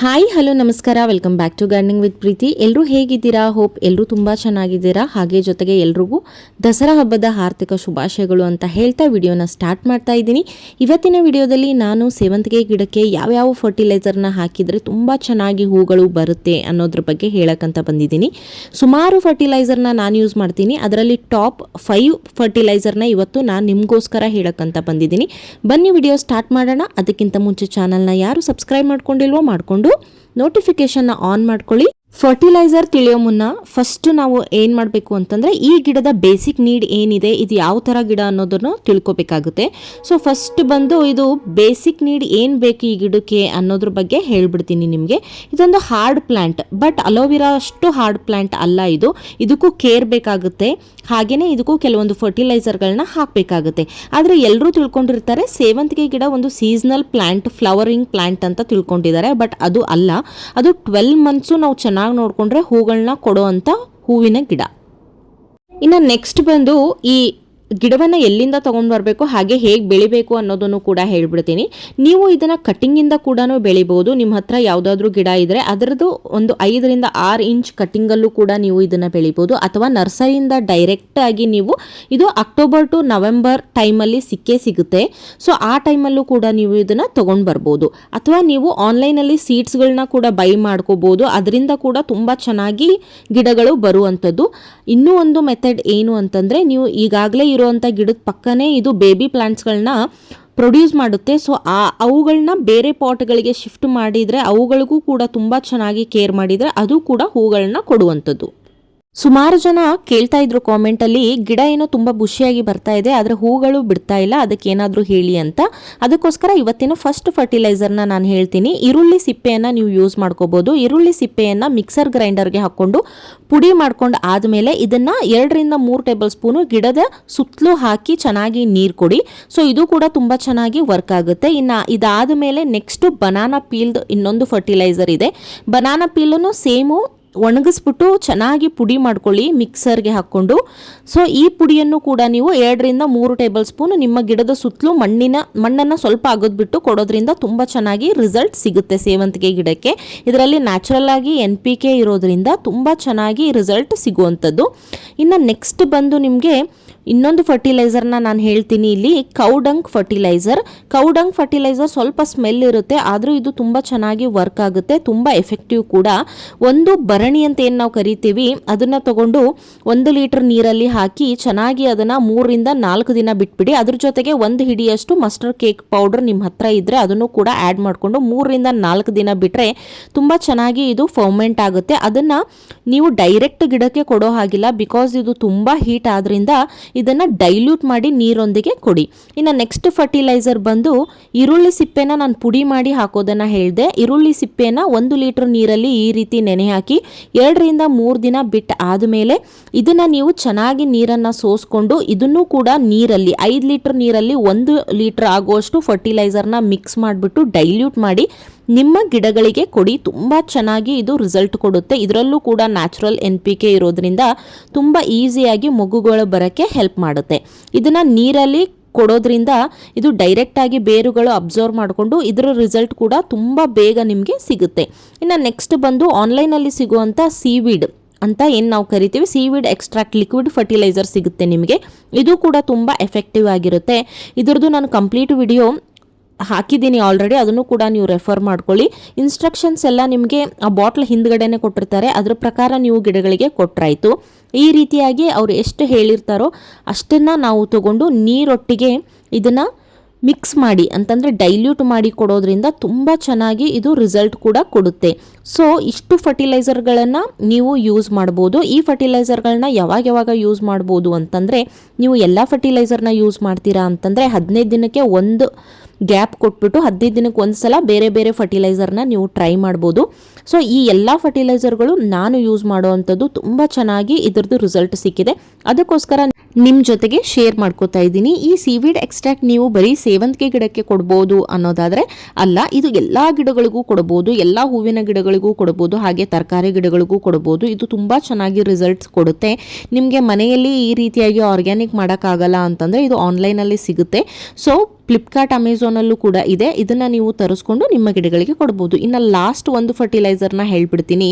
Hi hello ನಮಸ್ಕಾರ. Welcome back to gardening with Preethi ಎಲ್ಲರೂ ಹೇಗಿದ್ದೀರಾ? ಹೋಪ್ ಎಲ್ಲರೂ ತುಂಬ ಚೆನ್ನಾಗಿದ್ದೀರಾ? ಹಾಗೆ ಜೊತೆಗೆ ಎಲ್ರಿಗೂ ದಸರಾ ಹಬ್ಬದ ಆರ್ಥಿಕ ಶುಭಾಶಯಗಳು ಅಂತ ಹೇಳ್ತಾ ವಿಡಿಯೋನ ಸ್ಟಾರ್ಟ್ ಮಾಡ್ತಾ ಇದ್ದೀನಿ. ಇವತ್ತಿನ ವಿಡಿಯೋದಲ್ಲಿ ನಾನು ಸೇವಂತಿಗೆ ಗಿಡಕ್ಕೆ ಯಾವ್ಯಾವ ಫರ್ಟಿಲೈಸರ್ನ ಹಾಕಿದರೆ ತುಂಬ ಚೆನ್ನಾಗಿ ಹೂಗಳು ಬರುತ್ತೆ ಅನ್ನೋದ್ರ ಬಗ್ಗೆ ಹೇಳೋಕ್ಕಂತ ಬಂದಿದ್ದೀನಿ. ಸುಮಾರು ಫರ್ಟಿಲೈಸರ್ನ ನಾನು ಯೂಸ್ ಮಾಡ್ತೀನಿ. ಅದರಲ್ಲಿ ಟಾಪ್ ಫೈವ್ ಫರ್ಟಿಲೈಸರ್ನ ಇವತ್ತು ನಾನು ನಿಮಗೋಸ್ಕರ ಹೇಳೋಕ್ಕಂತ ಬಂದಿದ್ದೀನಿ. ಬನ್ನಿ ವಿಡಿಯೋ ಸ್ಟಾರ್ಟ್ ಮಾಡೋಣ. ಅದಕ್ಕಿಂತ ಮುಂಚೆ ಚಾನಲ್ನ ಯಾರು ಸಬ್ಸ್ಕ್ರೈಬ್ ಮಾಡ್ಕೊಂಡಿಲ್ವೋ ಮಾಡಿಕೊಂಡು ನೋಟಿಫಿಕೇಶನ್ನ ಆನ್ ಮಾಡ್ಕೊಳ್ಳಿ. ಫರ್ಟಿಲೈಸರ್ ತಿಳಿಯೋ ಮುನ್ನ ಫಸ್ಟ್ ನಾವು ಏನು ಮಾಡಬೇಕು ಅಂತಂದರೆ ಈ ಗಿಡದ ಬೇಸಿಕ್ ನೀಡ್ ಏನಿದೆ, ಇದು ಯಾವ ಥರ ಗಿಡ ಅನ್ನೋದನ್ನು ತಿಳ್ಕೊಬೇಕಾಗುತ್ತೆ. ಸೊ ಫಸ್ಟ್ ಬಂದು ಇದು ಬೇಸಿಕ್ ನೀಡ್ ಏನು ಬೇಕು ಈ ಗಿಡಕ್ಕೆ ಅನ್ನೋದ್ರ ಬಗ್ಗೆ ಹೇಳ್ಬಿಡ್ತೀನಿ ನಿಮಗೆ. ಇದೊಂದು hard plant but aloe vera ಅಷ್ಟು ಹಾರ್ಡ್ ಪ್ಲ್ಯಾಂಟ್ ಅಲ್ಲ ಇದು. ಇದಕ್ಕೂ ಕೇರ್ ಬೇಕಾಗುತ್ತೆ. ಹಾಗೆಯೇ ಇದಕ್ಕೂ ಕೆಲವೊಂದು ಫರ್ಟಿಲೈಸರ್ಗಳನ್ನ ಹಾಕಬೇಕಾಗುತ್ತೆ. ಆದರೆ ಎಲ್ಲರೂ ತಿಳ್ಕೊಂಡಿರ್ತಾರೆ, ಸೇವಂತಿಗೆ ಗಿಡ ಒಂದು ಸೀಸನಲ್ ಪ್ಲ್ಯಾಂಟ್ ಫ್ಲವರಿಂಗ್ ಪ್ಲ್ಯಾಂಟ್ ಅಂತ ತಿಳ್ಕೊಂಡಿದ್ದಾರೆ ಬಟ್ ಅದು ಅಲ್ಲ. ಅದು ಟ್ವೆಲ್ ಮಂತ್ಸು ನಾವು ಚೆನ್ನಾಗಿ ನೋಡಿಕೊಂಡ್ರೆ ಹೂಗಳನ್ನ ಕೊಡೋ ಹೂವಿನ ಗಿಡ. ಇನ್ನು ನೆಕ್ಸ್ಟ್ ಬಂದು ಈ ಗಿಡವನ್ನು ಎಲ್ಲಿಂದ ತೊಗೊಂಡು ಬರಬೇಕು, ಹಾಗೆ ಹೇಗೆ ಬೆಳಿಬೇಕು ಅನ್ನೋದನ್ನು ಕೂಡ ಹೇಳ್ಬಿಡ್ತೀನಿ. ನೀವು ಇದನ್ನು ಕಟ್ಟಿಂಗಿಂದ ಕೂಡ ಬೆಳಿಬೋದು. ನಿಮ್ಮ ಹತ್ರ ಯಾವುದಾದ್ರೂ ಗಿಡ ಇದ್ದರೆ ಅದರದ್ದು ಒಂದು ಐದರಿಂದ ಆರು ಇಂಚ್ ಕಟ್ಟಿಂಗಲ್ಲೂ ಕೂಡ ನೀವು ಇದನ್ನು ಬೆಳಿಬೋದು. ಅಥವಾ ನರ್ಸರಿಯಿಂದ ಡೈರೆಕ್ಟ್ ಆಗಿ ನೀವು ಇದು ಅಕ್ಟೋಬರ್ ಟು ನವೆಂಬರ್ ಟೈಮಲ್ಲಿ ಸಿಕ್ಕೇ ಸಿಗುತ್ತೆ. ಸೊ, ಆ ಟೈಮಲ್ಲೂ ಕೂಡ ನೀವು ಇದನ್ನು ತೊಗೊಂಡು ಬರ್ಬೋದು. ಅಥವಾ ನೀವು ಆನ್ಲೈನಲ್ಲಿ ಸೀಡ್ಸ್ಗಳನ್ನ ಕೂಡ ಬೈ ಮಾಡ್ಕೋಬೋದು. ಅದರಿಂದ ಕೂಡ ತುಂಬ ಚೆನ್ನಾಗಿ ಗಿಡಗಳು ಬರುವಂಥದ್ದು. ಇನ್ನೂ ಒಂದು ಮೆಥಡ್ ಏನು ಅಂತಂದರೆ ನೀವು ಈಗಾಗಲೇ ಇರುವಂಥ ಗಿಡದ ಪಕ್ಕನೇ ಇದು ಬೇಬಿ ಪ್ಲಾಂಟ್ಸ್ಗಳನ್ನ ಪ್ರೊಡ್ಯೂಸ್ ಮಾಡುತ್ತೆ. ಸೊ ಆ ಅವುಗಳನ್ನ ಬೇರೆ ಪಾಟ್ಗಳಿಗೆ ಶಿಫ್ಟ್ ಮಾಡಿದರೆ ಅವುಗಳಿಗೂ ಕೂಡ ತುಂಬ ಚೆನ್ನಾಗಿ ಕೇರ್ ಮಾಡಿದರೆ ಅದು ಕೂಡ ಹೂಗಳನ್ನ ಕೊಡುವಂಥದ್ದು. ಸುಮಾರು ಜನ ಕೇಳ್ತಾ ಇದ್ರು ಕಾಮೆಂಟಲ್ಲಿ ಗಿಡ ಏನೋ ತುಂಬ ಬುಷಿಯಾಗಿ ಬರ್ತಾ ಇದೆ, ಆದರೆ ಹೂಗಳು ಬಿಡ್ತಾ ಇಲ್ಲ, ಅದಕ್ಕೆ ಏನಾದರೂ ಹೇಳಿ ಅಂತ. ಅದಕ್ಕೋಸ್ಕರ ಇವತ್ತಿನ ಫಸ್ಟ್ ಫರ್ಟಿಲೈಸರ್ನ ನಾನು ಹೇಳ್ತೀನಿ. ಈರುಳ್ಳಿ ಸಿಪ್ಪೆಯನ್ನು ನೀವು ಯೂಸ್ ಮಾಡ್ಕೋಬೋದು. ಈರುಳ್ಳಿ ಸಿಪ್ಪೆಯನ್ನು ಮಿಕ್ಸರ್ ಗ್ರೈಂಡರ್ಗೆ ಹಾಕ್ಕೊಂಡು ಪುಡಿ ಮಾಡ್ಕೊಂಡು ಆದಮೇಲೆ ಇದನ್ನು ಎರಡರಿಂದ ಮೂರು ಟೇಬಲ್ ಸ್ಪೂನು ಗಿಡದ ಸುತ್ತಲೂ ಹಾಕಿ ಚೆನ್ನಾಗಿ ನೀರು ಕೊಡಿ. ಸೊ ಇದು ಕೂಡ ತುಂಬ ಚೆನ್ನಾಗಿ ವರ್ಕ್ ಆಗುತ್ತೆ. ಇನ್ನು ಇದಾದ ಮೇಲೆ ನೆಕ್ಸ್ಟು ಬನಾನಾ ಪೀಲ್ದು ಇನ್ನೊಂದು ಫರ್ಟಿಲೈಸರ್ ಇದೆ. ಬನಾನಾ ಪೀಲನ್ನು ಸೇಮು ಒಣಗಿಸ್ಬಿಟ್ಟು ಚೆನ್ನಾಗಿ ಪುಡಿ ಮಾಡ್ಕೊಳ್ಳಿ ಮಿಕ್ಸರ್ಗೆ ಹಾಕ್ಕೊಂಡು. ಸೊ ಈ ಪುಡಿಯನ್ನು ಕೂಡ ನೀವು ಎರಡರಿಂದ ಮೂರು ಟೇಬಲ್ ಸ್ಪೂನ್ ನಿಮ್ಮ ಗಿಡದ ಸುತ್ತಲೂ ಮಣ್ಣಿನ, ಮಣ್ಣನ್ನು ಸ್ವಲ್ಪ ಅಗದ್ಬಿಟ್ಟು ಕೊಡೋದ್ರಿಂದ ತುಂಬ ಚೆನ್ನಾಗಿ ರಿಸಲ್ಟ್ ಸಿಗುತ್ತೆ ಸೇವಂತಿಗೆ ಗಿಡಕ್ಕೆ. ಇದರಲ್ಲಿ ನ್ಯಾಚುರಲ್ ಆಗಿ ಎನ್ ಪಿ ಕೆ ಇರೋದ್ರಿಂದ ತುಂಬ ಚೆನ್ನಾಗಿ ರಿಸಲ್ಟ್ ಸಿಗುವಂಥದ್ದು. ಇನ್ನು ನೆಕ್ಸ್ಟ್ ಬಂದು ನಿಮಗೆ ಇನ್ನೊಂದು ಫರ್ಟಿಲೈಸರ್ನ ನಾನು ಹೇಳ್ತೀನಿ ಇಲ್ಲಿ cow dung fertiliser cow dung fertiliser ಸ್ವಲ್ಪ ಸ್ಮೆಲ್ ಇರುತ್ತೆ, ಆದರೂ ಇದು ತುಂಬ ಚೆನ್ನಾಗಿ ವರ್ಕ್ ಆಗುತ್ತೆ, ತುಂಬ ಎಫೆಕ್ಟಿವ್ ಕೂಡ. ಒಂದು ಭರಣಿ ಅಂತ ಏನು ನಾವು ಕರಿತೀವಿ, ಅದನ್ನು ತಗೊಂಡು ಒಂದು ಲೀಟರ್ ನೀರಲ್ಲಿ ಹಾಕಿ ಚೆನ್ನಾಗಿ ಅದನ್ನು ಮೂರರಿಂದ ನಾಲ್ಕು ದಿನ ಬಿಟ್ಬಿಡಿ. ಅದ್ರ ಜೊತೆಗೆ ಒಂದು ಹಿಡಿಯಷ್ಟು ಮಸ್ಟರ್ಡ್ ಕೇಕ್ ಪೌಡರ್ ನಿಮ್ಮ ಹತ್ರ ಇದ್ದರೆ ಅದನ್ನು ಕೂಡ ಆ್ಯಡ್ ಮಾಡಿಕೊಂಡು ಮೂರರಿಂದ ನಾಲ್ಕು ದಿನ ಬಿಟ್ಟರೆ ತುಂಬ ಚೆನ್ನಾಗಿ ಇದು ಫರ್ಮೆಂಟ್ ಆಗುತ್ತೆ. ಅದನ್ನು ನೀವು ಡೈರೆಕ್ಟ್ ಗಿಡಕ್ಕೆ ಕೊಡೋ ಹಾಗಿಲ್ಲ ಬಿಕಾಸ್ ಇದು ತುಂಬ ಹೀಟ್ ಆದ್ರಿಂದ ಇದನ್ನು ಡೈಲ್ಯೂಟ್ ಮಾಡಿ ನೀರೊಂದಿಗೆ ಕೊಡಿ. ಇನ್ನು ನೆಕ್ಸ್ಟ್ ಫರ್ಟಿಲೈಸರ್ ಬಂದು ಈರುಳ್ಳಿ ಸಿಪ್ಪೆನ ನಾನು ಪುಡಿ ಮಾಡಿ ಹಾಕೋದನ್ನು ಹೇಳಿದೆ. ಈರುಳ್ಳಿ ಸಿಪ್ಪೆನ ಒಂದು ಲೀಟ್ರ್ ನೀರಲ್ಲಿ ಈ ರೀತಿ ನೆನೆ ಹಾಕಿ ಎರಡರಿಂದ ಮೂರು ದಿನ ಬಿಟ್ಟು ಆದಮೇಲೆ ಇದನ್ನು ನೀವು ಚೆನ್ನಾಗಿ ನೀರನ್ನು ಸೋಸ್ಕೊಂಡು ಇದನ್ನು ಕೂಡ ನೀರಲ್ಲಿ ಐದು ಲೀಟ್ರ್ ನೀರಲ್ಲಿ ಒಂದು ಲೀಟ್ರ್ ಆಗುವಷ್ಟು ಫರ್ಟಿಲೈಸರ್ನ ಮಿಕ್ಸ್ ಮಾಡಿಬಿಟ್ಟು ಡೈಲ್ಯೂಟ್ ಮಾಡಿ ನಿಮ್ಮ ಗಿಡಗಳಿಗೆ ಕೊಡಿ. ತುಂಬ ಚೆನ್ನಾಗಿ ಇದು ರಿಸಲ್ಟ್ ಕೊಡುತ್ತೆ. ಇದರಲ್ಲೂ ಕೂಡ ನ್ಯಾಚುರಲ್ ಎನ್ ಪಿ ಕೆ ಇರೋದ್ರಿಂದ ತುಂಬ ಈಸಿಯಾಗಿ ಮಗುಗಳು ಬರೋಕ್ಕೆ ಹೆಲ್ಪ್ ಮಾಡುತ್ತೆ. ಇದನ್ನು ನೀರಲ್ಲಿ ಕೊಡೋದ್ರಿಂದ ಇದು ಡೈರೆಕ್ಟಾಗಿ ಬೇರುಗಳು ಅಬ್ಸರ್ವ್ ಮಾಡಿಕೊಂಡು ಇದರ ರಿಸಲ್ಟ್ ಕೂಡ ತುಂಬ ಬೇಗ ನಿಮಗೆ ಸಿಗುತ್ತೆ. ಇನ್ನು ನೆಕ್ಸ್ಟ್ ಬಂದು ಆನ್ಲೈನಲ್ಲಿ ಸಿಗುವಂಥ ಸೀವಿಡ್ ಅಂತ ಏನು ನಾವು ಕರಿತೀವಿ? ಸೀವಿಡ್ ಎಕ್ಸ್ಟ್ರಾಕ್ಟ್ ಲಿಕ್ವಿಡ್ ಫರ್ಟಿಲೈಸರ್ ಸಿಗುತ್ತೆ ನಿಮಗೆ. ಇದು ಕೂಡ ತುಂಬ ಎಫೆಕ್ಟಿವ್ ಆಗಿರುತ್ತೆ. ಇದರದ್ದು ನಾನು ಕಂಪ್ಲೀಟ್ ವಿಡಿಯೋ ಹಾಕಿದ್ದೀನಿ ಆಲ್ರೆಡಿ ಅದನ್ನು ಕೂಡ ನೀವು ರೆಫರ್ ಮಾಡ್ಕೊಳ್ಳಿ. ಇನ್ಸ್ಟ್ರಕ್ಷನ್ಸ್ ಎಲ್ಲ ನಿಮಗೆ ಆ ಬಾಟ್ಲ್ ಹಿಂದ್ಗಡೆನೆ ಕೊಟ್ಟಿರ್ತಾರೆ. ಅದ್ರ ಪ್ರಕಾರ ನೀವು ಗಿಡಗಳಿಗೆ ಕೊಟ್ಟರಾಯಿತು ಈ ರೀತಿಯಾಗಿ ಅವರು ಎಷ್ಟು ಹೇಳಿರ್ತಾರೋ ಅಷ್ಟನ್ನು ನಾವು ತಗೊಂಡು ನೀರೊಟ್ಟಿಗೆ ಇದನ್ನು ಮಿಕ್ಸ್ ಮಾಡಿ, ಅಂತಂದರೆ ಡೈಲ್ಯೂಟ್ ಮಾಡಿ ಕೊಡೋದ್ರಿಂದ ತುಂಬ ಚೆನ್ನಾಗಿ ಇದು ರಿಸಲ್ಟ್ ಕೂಡ ಕೊಡುತ್ತೆ. ಸೊ ಇಷ್ಟು ಫರ್ಟಿಲೈಸರ್ಗಳನ್ನು ನೀವು ಯೂಸ್ ಮಾಡ್ಬೋದು. ಈ ಫರ್ಟಿಲೈಸರ್ಗಳನ್ನ ಯಾವಾಗ ಯಾವಾಗ ಯೂಸ್ ಮಾಡ್ಬೋದು ಅಂತಂದರೆ, ನೀವು ಎಲ್ಲ ಫರ್ಟಿಲೈಸರ್ನ ಯೂಸ್ ಮಾಡ್ತೀರಾ ಅಂತಂದರೆ ಹದಿನೈದು ದಿನಕ್ಕೆ ಒಂದು ಗ್ಯಾಪ್ ಕೊಟ್ಬಿಟ್ಟು ಹದಿನೈದು ದಿನಕ್ಕೆ ಒಂದು ಸಲ ಬೇರೆ ಬೇರೆ ಫರ್ಟಿಲೈಸರ್ನ ನೀವು ಟ್ರೈ ಮಾಡ್ಬೋದು. ಸೊ, ಈ ಎಲ್ಲ ಫರ್ಟಿಲೈಸರ್ಗಳು ನಾನು ಯೂಸ್ ಮಾಡುವಂಥದ್ದು ತುಂಬ ಚೆನ್ನಾಗಿ ಇದರದ್ದು ರಿಸಲ್ಟ್ ಸಿಕ್ಕಿದೆ. ಅದಕ್ಕೋಸ್ಕರ ನಿಮ್ಮ ಜೊತೆಗೆ ಶೇರ್ ಮಾಡ್ಕೋತಾ ಇದ್ದೀನಿ. ಈ ಸೀವಿಡ್ ಎಕ್ಸ್ಟ್ರಾಕ್ಟ್ ನೀವು ಬರೀ ಸೇವಂತಿಗೆ ಗಿಡಕ್ಕೆ ಕೊಡ್ಬೋದು ಅನ್ನೋದಾದರೆ ಅಲ್ಲ, ಇದು ಎಲ್ಲ ಗಿಡಗಳಿಗೂ ಕೊಡ್ಬೋದು, ಎಲ್ಲ ಹೂವಿನ ಗಿಡಗಳಿಗೂ ಕೊಡ್ಬೋದು, ಹಾಗೆ ತರಕಾರಿ ಗಿಡಗಳಿಗೂ ಕೊಡ್ಬೋದು. ಇದು ತುಂಬ ಚೆನ್ನಾಗಿ ರಿಸಲ್ಟ್ಸ್ ಕೊಡುತ್ತೆ. ನಿಮಗೆ ಮನೆಯಲ್ಲಿ ಈ ರೀತಿಯಾಗಿ ಆರ್ಗ್ಯಾನಿಕ್ ಮಾಡೋಕ್ಕಾಗಲ್ಲ ಅಂತಂದರೆ ಇದು ಆನ್ಲೈನಲ್ಲಿ ಸಿಗುತ್ತೆ. ಸೊ ಫ್ಲಿಪ್ಕಾರ್ಟ್ ಅಮೆಝಾನಲ್ಲೂ ಕೂಡ ಇದೆ. ಇದನ್ನು ನೀವು ತರಿಸ್ಕೊಂಡು ನಿಮ್ಮ ಗಿಡಗಳಿಗೆ ಕೊಡ್ಬೋದು. ಇನ್ನು ಲಾಸ್ಟ್ ಒಂದು ಫರ್ಟಿಲೈಸರ್ನ ಹೇಳ್ಬಿಡ್ತೀನಿ.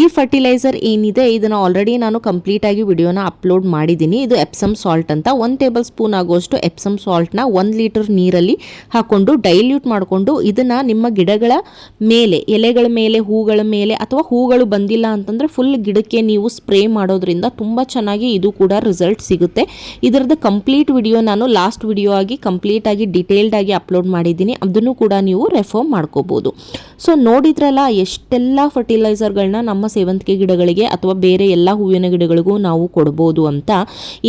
ಈ ಫರ್ಟಿಲೈಸರ್ ಏನಿದೆ, ಇದನ್ನು ಆಲ್ರೆಡಿ ನಾನು ಕಂಪ್ಲೀಟಾಗಿ ವಿಡಿಯೋನ ಅಪ್ಲೋಡ್ ಮಾಡಿದ್ದೀನಿ. ಇದು ಎಪ್ಸಮ್ ಸಾಲ್ಟ್ ಅಂತ. ಒಂದು ಟೇಬಲ್ ಸ್ಪೂನ್ ಆಗೋಷ್ಟು ಎಪ್ಸಮ್ ಸಾಲ್ಟ್ನ ಒಂದು ಲೀಟರ್ ನೀರಲ್ಲಿ ಹಾಕ್ಕೊಂಡು ಡೈಲ್ಯೂಟ್ ಮಾಡಿಕೊಂಡು ಇದನ್ನು ನಿಮ್ಮ ಗಿಡಗಳ ಮೇಲೆ, ಎಲೆಗಳ ಮೇಲೆ, ಹೂಗಳ ಮೇಲೆ ಅಥವಾ ಹೂಗಳು ಬಂದಿಲ್ಲ ಅಂತಂದರೆ ಫುಲ್ ಗಿಡಕ್ಕೆ ನೀವು ಸ್ಪ್ರೇ ಮಾಡೋದ್ರಿಂದ ತುಂಬ ಚೆನ್ನಾಗಿ ಇದು ಕೂಡ ರಿಸಲ್ಟ್ ಸಿಗುತ್ತೆ. ಇದರದ್ದು ಕಂಪ್ಲೀಟ್ ವಿಡಿಯೋ ನಾನು ಲಾಸ್ಟ್ ವಿಡಿಯೋ ಆಗಿ ಕಂಪ್ಲೀಟ್ ಆಗಿ ಡಿಟೇಲ್ಡ್ ಆಗಿ ಅಪ್ಲೋಡ್ ಮಾಡಿದ್ದೀನಿ. ಅದನ್ನು ಕೂಡ ನೀವು ರೆಫರ್ ಮಾಡ್ಕೋಬೋದು. ಸೊ ನೋಡಿದ್ರಲ್ಲ, ಎಷ್ಟೆಲ್ಲ ಫರ್ಟಿಲೈಸರ್ಗಳನ್ನ ನಮ್ಮ ಸೇವಂತಿಗೆ ಗಿಡಗಳಿಗೆ ಅಥವಾ ಬೇರೆ ಎಲ್ಲ ಹೂವಿನ ಗಿಡಗಳಿಗೂ ನಾವು ಕೊಡ್ಬೋದು ಅಂತ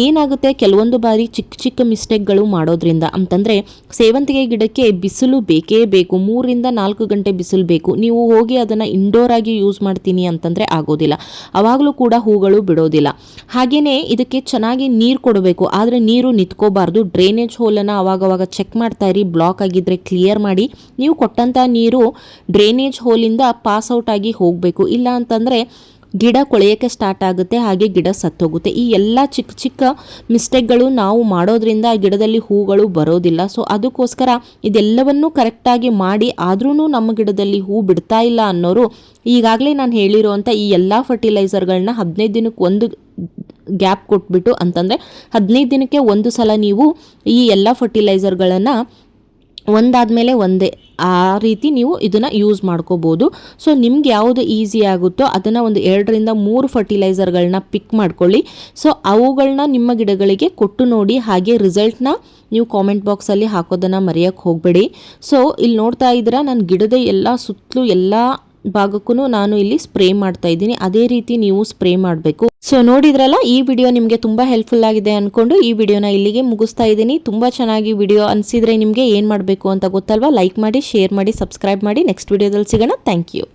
ಏನಾಗುತ್ತೆ? ಕೆಲವೊಂದು ಬಾರಿ ಚಿಕ್ಕ ಚಿಕ್ಕ ಮಿಸ್ಟೇಕ್ಗಳು ಮಾಡೋದ್ರಿಂದ ಅಂತಂದರೆ, ಸೇವಂತಿಗೆ ಗಿಡಕ್ಕೆ ಬಿಸಿಲು ಬೇಕೇ ಬೇಕು. ಮೂರಿಂದ ನಾಲ್ಕು ಗಂಟೆ ಬಿಸಿಲು ಬೇಕು. ನೀವು ಹೋಗಿ ಅದನ್ನು ಇಂಡೋರ್ ಆಗಿ ಯೂಸ್ ಮಾಡ್ತೀನಿ ಅಂತಂದರೆ ಆಗೋದಿಲ್ಲ. ಅವಾಗಲೂ ಕೂಡ ಹೂಗಳು ಬಿಡೋದಿಲ್ಲ. ಹಾಗೆಯೇ ಇದಕ್ಕೆ ಚೆನ್ನಾಗಿ ನೀರು ಕೊಡಬೇಕು. ಆದರೆ ನೀರು ನಿಂತ್ಕೋಬಾರ್ದು. ಡ್ರೈನೇಜ್ ಹೋಲನ್ನು ಅವಾಗವಾಗ ಚೆಕ್ ಮಾಡ್ತಾ ಇರಿ ಬ್ಲಾಕ್ ಆಗಿದ್ದರೆ ಕ್ಲಿಯರ್ ಮಾಡಿ. ನೀವು ಕೊಟ್ಟಂಥ ನೀರು ಡ್ರೈನೇಜ್ ಹೋಲಿಂದ ಪಾಸ್ ಔಟ್ ಆಗಿ ಹೋಗಬೇಕು. ಇಲ್ಲ ಅಂತಂದರೆ ಗಿಡ ಕೊಳೆಯೋಕ್ಕೆ ಸ್ಟಾರ್ಟ್ ಆಗುತ್ತೆ, ಹಾಗೆ ಗಿಡ ಸತ್ತೋಗುತ್ತೆ. ಈ ಎಲ್ಲ ಚಿಕ್ಕ ಚಿಕ್ಕ ಮಿಸ್ಟೇಕ್ಗಳು ನಾವು ಮಾಡೋದ್ರಿಂದ ಗಿಡದಲ್ಲಿ ಹೂಗಳು ಬರೋದಿಲ್ಲ. ಸೊ ಅದಕ್ಕೋಸ್ಕರ ಇದೆಲ್ಲವನ್ನೂ ಕರೆಕ್ಟಾಗಿ ಮಾಡಿ ಆದ್ರೂ ನಮ್ಮ ಗಿಡದಲ್ಲಿ ಹೂ ಬಿಡ್ತಾ ಇಲ್ಲ ಅನ್ನೋರು, ಈಗಾಗಲೇ ನಾನು ಹೇಳಿರುವಂಥ ಈ ಎಲ್ಲ ಫರ್ಟಿಲೈಸರ್ಗಳನ್ನ ಹದಿನೈದು ದಿನಕ್ಕೆ ಒಂದು ಗ್ಯಾಪ್ ಕೊಟ್ಬಿಟ್ಟು ಅಂತಂದರೆ ಹದಿನೈದು ದಿನಕ್ಕೆ ಒಂದು ಸಲ ನೀವು ಈ ಎಲ್ಲ ಫರ್ಟಿಲೈಸರ್ಗಳನ್ನು ಒಂದಾದಮೇಲೆ ಒಂದೇ, ಆ ರೀತಿ ನೀವು ಇದನ್ನು ಯೂಸ್ ಮಾಡ್ಕೋಬೋದು. ಸೊ ನಿಮ್ಗೆ ಯಾವುದು ಈಸಿ ಆಗುತ್ತೋ ಅದನ್ನು ಒಂದು ಎರಡರಿಂದ ಮೂರು ಫರ್ಟಿಲೈಸರ್ಗಳನ್ನ ಪಿಕ್ ಮಾಡ್ಕೊಳ್ಳಿ. ಸೊ ಅವುಗಳನ್ನ ನಿಮ್ಮ ಗಿಡಗಳಿಗೆ ಕೊಟ್ಟು ನೋಡಿ, ಹಾಗೆ ರಿಸಲ್ಟ್ನ ನೀವು ಕಾಮೆಂಟ್ ಬಾಕ್ಸಲ್ಲಿ ಹಾಕೋದನ್ನು ಮರೆಯೋಕ್ಕೆ ಹೋಗಬೇಡಿ. ಸೊ ಇಲ್ಲಿ ನೋಡ್ತಾ ಇದ್ದೀರಾ ನನ್ನ ಗಿಡದ ಎಲ್ಲ ಸುತ್ತಲೂ ಎಲ್ಲ ಭಾಗಕ್ಕೂ ನಾನು ಇಲ್ಲಿ ಸ್ಪ್ರೇ ಮಾಡ್ತಾ ಇದ್ದೀನಿ. ಅದೇ ರೀತಿ ನೀವು ಸ್ಪ್ರೇ ಮಾಡಬೇಕು. ಸೊ ನೋಡಿದ್ರಲ್ಲ, ಈ ವಿಡಿಯೋ ನಿಮಗೆ ತುಂಬ ಹೆಲ್ಪ್ಫುಲ್ ಆಗಿದೆ ಅಂದ್ಕೊಂಡು ಈ ವಿಡಿಯೋನ ಇಲ್ಲಿಗೆ ಮುಗಿಸ್ತಾ ಇದ್ದೀನಿ. ತುಂಬ ಚೆನ್ನಾಗಿ ವಿಡಿಯೋ ಅನಿಸಿದರೆ ನಿಮಗೆ ಏನು ಮಾಡಬೇಕು ಅಂತ ಗೊತ್ತಲ್ವಾ? ಲೈಕ್ ಮಾಡಿ ಶೇರ್ ಮಾಡಿ ಸಬ್ಸ್ಕ್ರೈಬ್ ಮಾಡಿ. ನೆಕ್ಸ್ಟ್ ವಿಡಿಯೋದಲ್ಲಿ ಸಿಗೋಣ. Thank you